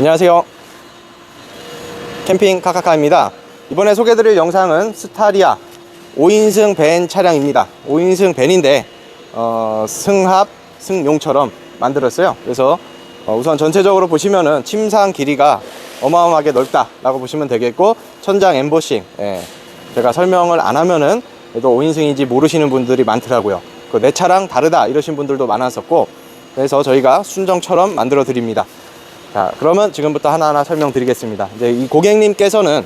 안녕하세요. 캠핑 카카카입니다. 이번에 소개드릴 영상은 스타리아 5인승 밴 차량입니다. 5인승 밴인데 어, 승합, 승용처럼 만들었어요. 그래서 어, 우선 전체적으로 보시면은 침상 길이가 어마어마하게 넓다 라고 보시면 되겠고 천장 엠보싱 예, 제가 설명을 안 하면은 그래도 5인승인지 모르시는 분들이 많더라고요. 그 내 차랑 다르다 이러신 분들도 많았었고 그래서 저희가 순정처럼 만들어 드립니다. 자, 그러면 지금부터 하나하나 설명드리겠습니다. 이제 이 고객님께서는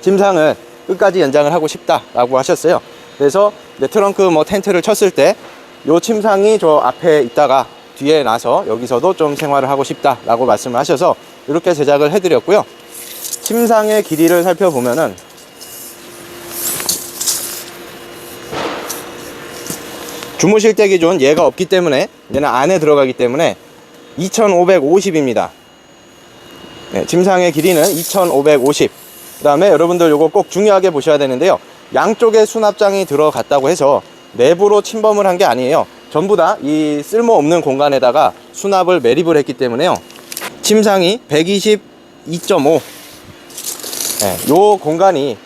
침상을 끝까지 연장을 하고 싶다라고 하셨어요. 그래서 이제 트렁크 뭐 텐트를 쳤을 때 요 침상이 저 앞에 있다가 뒤에 나서 여기서도 좀 생활을 하고 싶다라고 말씀을 하셔서 이렇게 제작을 해드렸고요. 침상의 길이를 살펴보면은 주무실 때 기준 얘가 없기 때문에 얘는 안에 들어가기 때문에 2550입니다. 네, 침상의 길이는 2550. 그 다음에 여러분들 요거 꼭 중요하게 보셔야 되는데요. 양쪽에 수납장이 들어갔다고 해서 내부로 침범을 한 게 아니에요. 전부 다 이 쓸모없는 공간에다가 수납을 매립을 했기 때문에요. 침상이 122.5. 네, 요 공간이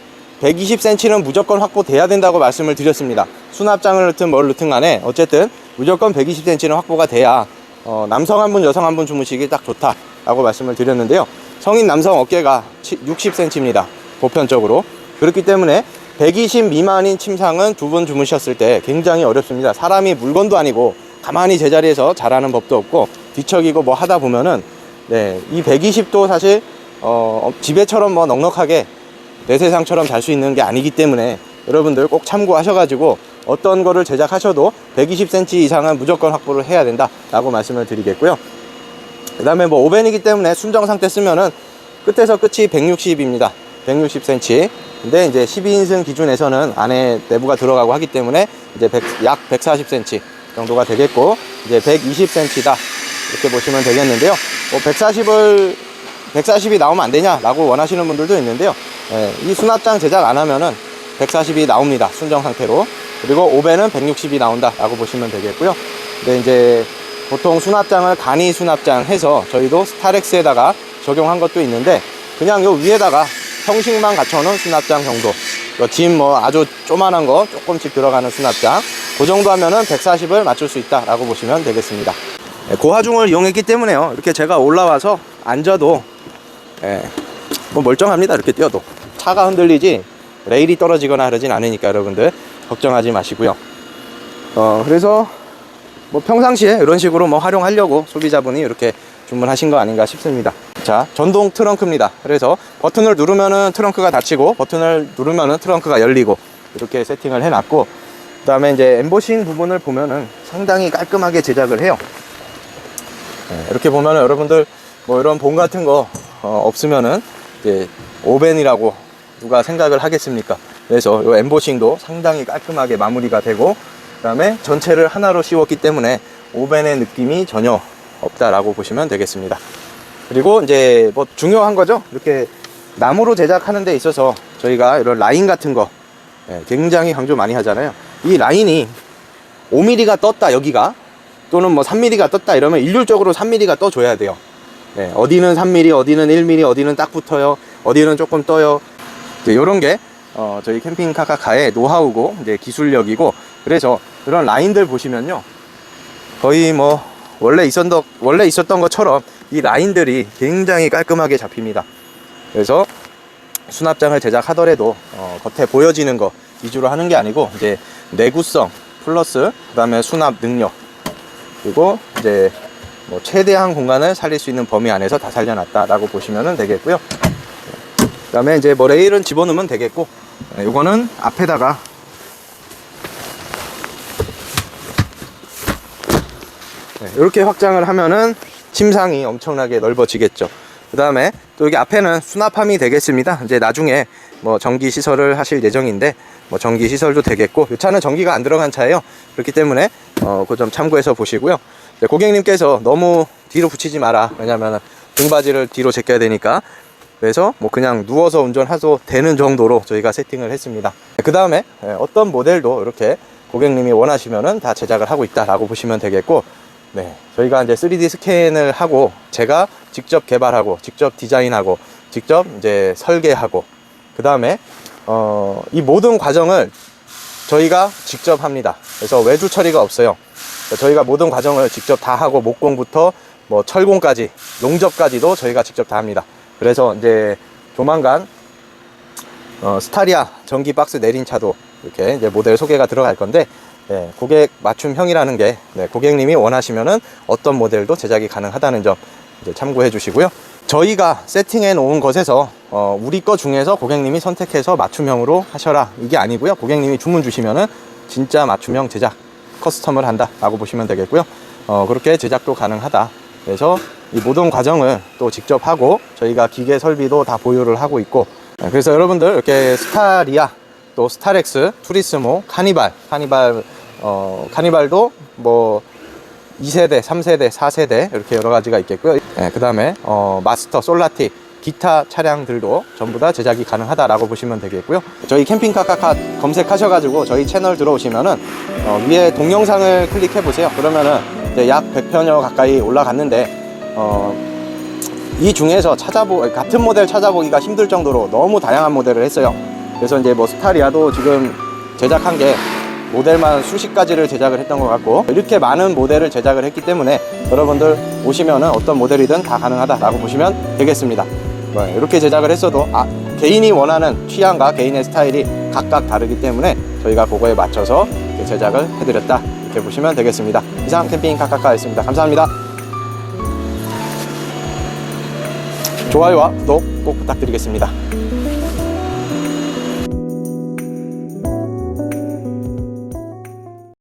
120cm는 무조건 확보돼야 된다고 말씀을 드렸습니다. 수납장을 넣든 뭘 넣든 간에 어쨌든 무조건 120cm는 확보가 돼야 어, 남성 한 분, 여성 한 분 주무시기 딱 좋다라고 말씀을 드렸는데요. 성인 남성 어깨가 60cm입니다. 보편적으로. 그렇기 때문에 120 미만인 침상은 두 분 주무셨을 때 굉장히 어렵습니다. 사람이 물건도 아니고 가만히 제자리에서 자라는 법도 없고 뒤척이고 뭐 하다 보면은 네, 이 120도 사실 어, 지배처럼 뭐 넉넉하게 내 세상처럼 잘 수 있는 게 아니기 때문에 여러분들 꼭 참고하셔가지고 어떤 거를 제작하셔도 120cm 이상은 무조건 확보를 해야 된다라고 말씀을 드리겠고요. 그 다음에 뭐 오벤이기 때문에 순정 상태 쓰면은 끝에서 끝이 160입니다. 160cm. 근데 이제 12인승 기준에서는 안에 내부가 들어가고 하기 때문에 이제 100, 약 140cm 정도가 되겠고 이제 120cm다 이렇게 보시면 되겠는데요. 뭐 140을 140이 나오면 안 되냐라고 원하시는 분들도 있는데요. 예, 이 수납장 제작 안 하면은 140이 나옵니다. 순정 상태로. 그리고 5배는 160이 나온다라고 보시면 되겠고요. 근데 이제 보통 수납장을 간이 수납장 해서 저희도 스타렉스에다가 적용한 것도 있는데 그냥 요 위에다가 형식만 갖춰놓은 수납장 정도. 짐 뭐 아주 조만한 거 조금씩 들어가는 수납장. 그 정도 하면은 140을 맞출 수 있다라고 보시면 되겠습니다. 예, 고하중을 이용했기 때문에요. 이렇게 제가 올라와서 앉아도 예, 뭐 멀쩡합니다. 이렇게 뛰어도. 차가 흔들리지 레일이 떨어지거나 그러진 않으니까 여러분들 걱정하지 마시고요 어 그래서 뭐 평상시에 이런 식으로 뭐 활용하려고 소비자분이 이렇게 주문하신 거 아닌가 싶습니다. 자, 전동 트렁크입니다. 그래서 버튼을 누르면은 트렁크가 닫히고 버튼을 누르면은 트렁크가 열리고 이렇게 세팅을 해놨고 그 다음에 이제 엠보싱 부분을 보면은 상당히 깔끔하게 제작을 해요. 네, 이렇게 보면은 여러분들 뭐 이런 봉 같은 거 어, 없으면은 이제 오벤이라고 누가 생각을 하겠습니까? 그래서 이 엠보싱도 상당히 깔끔하게 마무리가 되고 그 다음에 전체를 하나로 씌웠기 때문에 오벤의 느낌이 전혀 없다라고 보시면 되겠습니다. 그리고 이제 뭐 중요한 거죠. 이렇게 나무로 제작하는 데 있어서 저희가 이런 라인 같은 거 예, 굉장히 강조 많이 하잖아요. 이 라인이 5mm가 떴다 여기가 또는 뭐 3mm가 떴다 이러면 일률적으로 3mm가 떠줘야 돼요. 예, 어디는 3mm, 어디는 1mm, 어디는 딱 붙어요. 어디는 조금 떠요. 이런 게 어, 저희 캠핑 카카카의 노하우고 이제 기술력이고 그래서 그런 라인들 보시면요 거의 뭐 원래 있었던 원래 있었던 것처럼 이 라인들이 굉장히 깔끔하게 잡힙니다. 그래서 수납장을 제작하더라도 어, 겉에 보여지는 거 위주로 하는 게 아니고 이제 내구성 플러스 그다음에 수납 능력 그리고 이제 뭐 최대한 공간을 살릴 수 있는 범위 안에서 다 살려놨다라고 보시면 되겠고요. 그다음에 이제 뭐 레일은 집어넣으면 되겠고 네, 이거는 앞에다가 네, 이렇게 확장을 하면은 침상이 엄청나게 넓어지겠죠. 그 다음에 또 여기 앞에는 수납함이 되겠습니다. 이제 나중에 뭐 전기 시설을 하실 예정인데 뭐 전기 시설도 되겠고 이 차는 전기가 안 들어간 차예요. 그렇기 때문에 어, 그 점 참고해서 보시고요. 이제 고객님께서 너무 뒤로 붙이지 마라. 왜냐면 등받이를 뒤로 제껴야 되니까. 그래서 뭐 그냥 누워서 운전해도 되는 정도로 저희가 세팅을 했습니다. 그 다음에 어떤 모델도 이렇게 고객님이 원하시면은 다 제작을 하고 있다라고 보시면 되겠고 네, 저희가 이제 3D 스캔을 하고 제가 직접 개발하고 직접 디자인하고 직접 이제 설계하고 그 다음에 어, 이 모든 과정을 저희가 직접 합니다. 그래서 외주 처리가 없어요. 그러니까 저희가 모든 과정을 직접 다 하고 목공부터 뭐 철공까지 용접까지도 저희가 직접 다 합니다. 그래서 이제 조만간 어, 스타리아 전기 박스 내린 차도 이렇게 이제 모델 소개가 들어갈 건데 예, 고객 맞춤형이라는 게 네, 고객님이 원하시면은 어떤 모델도 제작이 가능하다는 점 참고해 주시고요. 저희가 세팅해 놓은 것에서 어, 우리 거 중에서 고객님이 선택해서 맞춤형으로 하셔라 이게 아니고요. 고객님이 주문 주시면은 진짜 맞춤형 제작 커스텀을 한다라고 보시면 되겠고요. 어, 그렇게 제작도 가능하다. 그래서 이 모든 과정을 또 직접 하고 저희가 기계 설비도 다 보유를 하고 있고 네, 그래서 여러분들 이렇게 스타리아 또 스타렉스, 투리스모, 카니발, 카니발 어 카니발도 뭐 2세대, 3세대, 4세대 이렇게 여러 가지가 있겠고요. 그 다음에 어, 마스터, 솔라티, 기타 차량들도 전부 다 제작이 가능하다라고 보시면 되겠고요. 저희 캠핑카카카 검색하셔가지고 저희 채널 들어오시면은 어, 위에 동영상을 클릭해 보세요. 그러면은 약 100편여 가까이 올라갔는데 어, 이 중에서 찾아보 같은 모델 찾아보기가 힘들 정도로 너무 다양한 모델을 했어요. 그래서 이제 뭐 스타리아도 지금 제작한 게 모델만 수십 가지를 제작을 했던 것 같고 이렇게 많은 모델을 제작을 했기 때문에 여러분들 오시면은 어떤 모델이든 다 가능하다라고 보시면 되겠습니다. 뭐 이렇게 제작을 했어도 아, 개인이 원하는 취향과 개인의 스타일이 각각 다르기 때문에 저희가 그거에 맞춰서 제작을 해드렸다 이렇게 보시면 되겠습니다. 이상 캠핑 카카카였습니다. 감사합니다. 좋아요와 구독 꼭 부탁드리겠습니다.